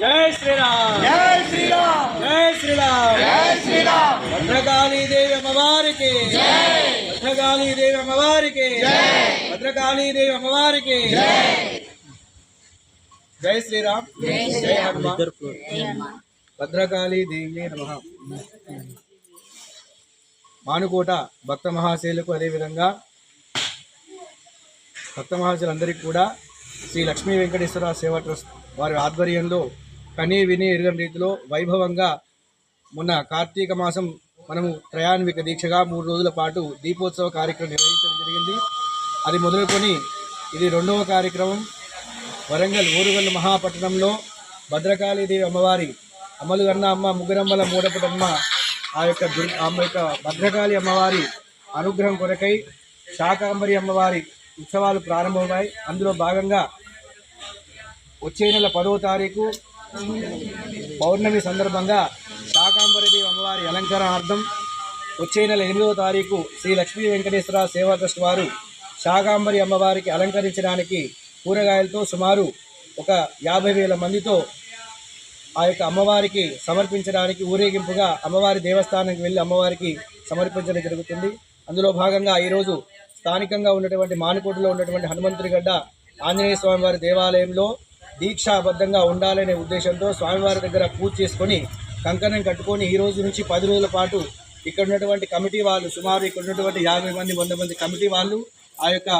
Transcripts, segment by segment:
జై శ్రీరామ్. జై శ్రీరామ్. జై శ్రీరామ్. జై శ్రీరామ్. భద్రకాళీదేవి అమ్మవారికి. భద్రకాళీదేవి అమ్మవారికి. భద్రకాళీదేవి అమ్మవారికి. జై. శ్రీరామ్. జై హనుమాన్. భద్రకాళీ దేవి నమ. మానుకోట భక్త మహాశైలకు అదేవిధంగా భక్త మహాశయులందరికీ కూడా శ్రీ లక్ష్మీ వెంకటేశ్వర సేవా ట్రస్ట్ వారి ఆధ్వర్యంలో కనీ విని ఎరుగని రీతిలో వైభవంగా మొన్న కార్తీక మాసం మనము త్రయాన్విక దీక్షగా మూడు రోజుల పాటు దీపోత్సవ కార్యక్రమం నిర్వహించడం జరిగింది. అది మొదలుకొని ఇది రెండవ కార్యక్రమం. వరంగల్ ఊరుగల్లు మహాపట్టణంలో భద్రకాళీదేవి అమ్మవారి అమలుగన్న అమ్మ ముగ్గురమ్మల మూడపటమ్మ ఆ యొక్క దుర్ ఆమె యొక్క భద్రకాళి అమ్మవారి అనుగ్రహం కొరకై శాకాంబరి అమ్మవారి ఉత్సవాలు ప్రారంభమయ్యాయి. అందులో భాగంగా వచ్చే నెల పదవ తారీఖు పౌర్ణమి సందర్భంగా శాకాంబరిదేవి అమ్మవారి అలంకరణార్థం వచ్చే నెల ఎనిమిదవ తారీఖు శ్రీ లక్ష్మీ వెంకటేశ్వర సేవా ట్రస్ట్ వారు శాకాంబరి అమ్మవారికి అలంకరించడానికి కూరగాయలతో సుమారు ఒక యాభై వేల మందితో ఆ యొక్క అమ్మవారికి సమర్పించడానికి ఊరేగింపుగా అమ్మవారి దేవస్థానానికి వెళ్ళి అమ్మవారికి సమర్పించడం జరుగుతుంది. అందులో భాగంగా ఈరోజు స్థానికంగా ఉన్నటువంటి మానుకోటలో ఉన్నటువంటి హనుమంతుడిగడ్డ ఆంజనేయ స్వామి వారి దేవాలయంలో దీక్షాబద్ధంగా ఉండాలనే ఉద్దేశంతో స్వామివారి దగ్గర పూజ చేసుకొని కంకణం కట్టుకొని ఈ రోజు నుంచి పది రోజుల పాటు ఇక్కడ ఉన్నటువంటి కమిటీ వాళ్ళు సుమారు ఇక్కడ ఉన్నటువంటి యాభై మంది వంద మంది కమిటీ వాళ్ళు ఆ యొక్క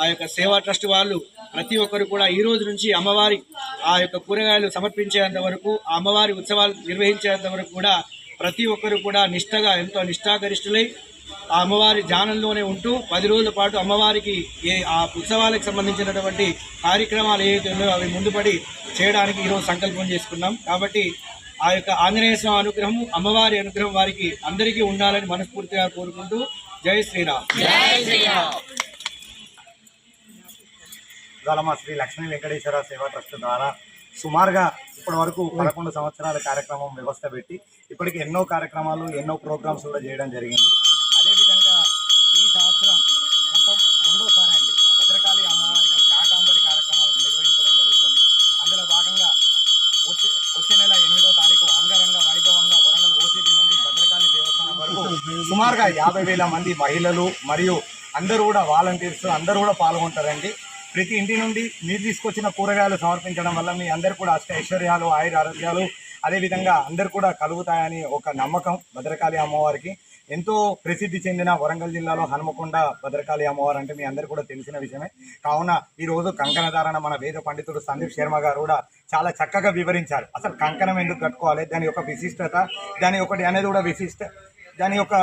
ఆ యొక్క సేవా ట్రస్ట్ వాళ్ళు ప్రతి ఒక్కరు కూడా ఈ రోజు నుంచి అమ్మవారి ఆ యొక్క కూరగాయలు సమర్పించేంత వరకు ఆ అమ్మవారి ఉత్సవాలు నిర్వహించేంత వరకు కూడా ప్రతి ఒక్కరు కూడా నిష్టగా ఎంతో నిష్ఠాగరిష్ఠులై ఆ అమ్మవారి ధ్యానంలోనే ఉంటూ పది రోజుల పాటు అమ్మవారికి ఏ ఆ ఉత్సవాలకు సంబంధించినటువంటి కార్యక్రమాలు ఏవైతే ఉన్నాయో అవి ముందుపడి చేయడానికి ఈరోజు సంకల్పం చేసుకున్నాం. కాబట్టి ఆ యొక్క ఆంజనేయ స్వామి అనుగ్రహం అమ్మవారి అనుగ్రహం వారికి అందరికీ ఉండాలని మనస్ఫూర్తిగా కోరుకుంటూ జై శ్రీరామ్. ఇవాళ మా శ్రీ లక్ష్మీ వెంకటేశ్వర సేవా ట్రస్ట్ ద్వారా సుమారుగా ఇప్పటి వరకు పదకొండు సంవత్సరాల కార్యక్రమం వ్యవస్థ పెట్టి ఇప్పటికి ఎన్నో కార్యక్రమాలు ఎన్నో ప్రోగ్రామ్స్ కూడా చేయడం జరిగింది. సంవత్సరం మొత్తం రెండోసారి అండి. భద్రకాళి అమ్మవారికి కాకాంబరి కార్యక్రమాలు నిర్వహించడం జరుగుతుంది. అందులో భాగంగా వచ్చే వచ్చే నెల ఎనిమిదో తారీఖు అంగరంగ వైభవంగా వరంగల్ ఓసీటీ నుండి భద్రకాళి దేవస్థానం వరకు సుమారుగా యాభై వేల మంది మహిళలు మరియు అందరూ కూడా వాలంటీర్స్ అందరూ కూడా పాల్గొంటారండి. ప్రతి ఇంటి నుండి మీరు తీసుకొచ్చిన కూరగాయలు సమర్పించడం వల్ల మీ అందరు కూడా అష్ట ఐశ్వర్యాలు ఆయుర ఆరోగ్యాలు అదేవిధంగా అందరు కూడా కలుగుతాయని ఒక నమ్మకం భద్రకాళి అమ్మవారికి. ఎంతో ప్రసిద్ధి చెందిన వరంగల్ జిల్లాలో హనుమకొండ భద్రకాళి అమ్మవారు అంటే మీ అందరు కూడా తెలిసిన విషయమే. కావున ఈరోజు కంకణధారణ మన వేద పండితుడు సందీప్ శర్మ గారు కూడా చాలా చక్కగా వివరించారు. అసలు కంకణం ఎందుకు కట్టుకోవాలి? దాని యొక్క విశిష్టత దాని ఒకటి అనేది కూడా విశిష్ట దాని యొక్క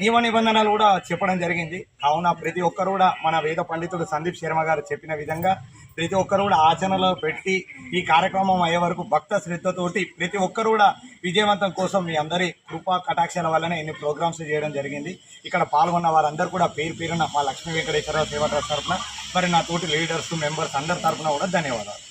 నియమ నిబంధనలు కూడా చెప్పడం జరిగింది. కావున ప్రతి ఒక్కరు కూడా మన వేద పండితుడు సందీప్ శర్మ గారు చెప్పిన విధంగా ప్రతి ఒక్కరు కూడా ఆచరణలో పెట్టి ఈ కార్యక్రమం అయ్యే వరకు భక్త శ్రద్ధతోటి ప్రతి ఒక్కరు కూడా విజయవంతం కోసం మీ అందరి కృపా కటాక్షాల వల్లనే ఇన్ని ప్రోగ్రామ్స్ చేయడం జరిగింది. ఇక్కడ పాల్గొన్న వారందరూ కూడా పేరు పేరున మా లక్ష్మీ వెంకటేశ్వర సేవా ట్రస్ట్ తరఫున మరి నా తోటి లీడర్స్ మెంబర్స్ అందరి తరఫున కూడా ధన్యవాదాలు.